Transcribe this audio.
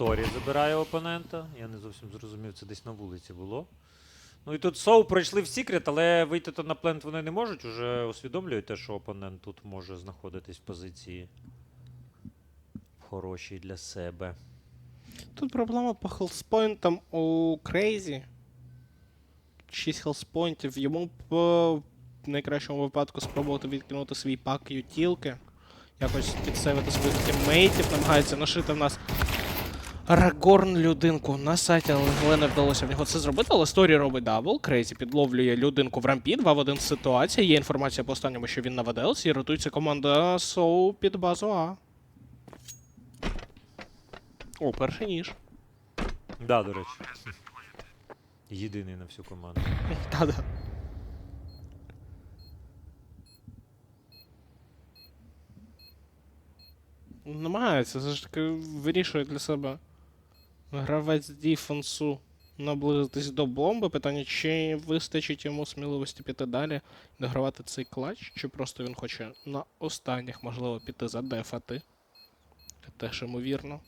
сторі забирає опонента. Я не зовсім зрозумів, це десь на вулиці було. Ну і тут Соу пройшли в секрет, але вийти то на плент вони не можуть. Уже усвідомлюють те, що опонент тут може знаходитись в позиції хорошій для себе. Тут проблема по хелспойнтам у Крейзі. 6 хелспойнтів. Йому е, в найкращому випадку спробувати відкинути свій пак ютілки. Якось підсевити своїх тіммейтів, намагається нашити в нас Рагорн людинку на сайті, але не вдалося в нього це зробити. Але сторі робить дабл. Крейзі підловлює людинку в рампі. 2 в 1 ситуація. Є інформація по останньому, що він на ВДЛС і рятується команда Соу під базу А. О, перший ніж. Да, до речі. Єдиний на всю команду. Та-да. Намагається, все ж таки вирішує для себе гравець діфенсу наблизитись до бомби. Питання, чи вистачить йому сміливості піти далі, догравати цей клач, чи просто він хоче на останніх, можливо, піти задефати. Це теж ймовірно.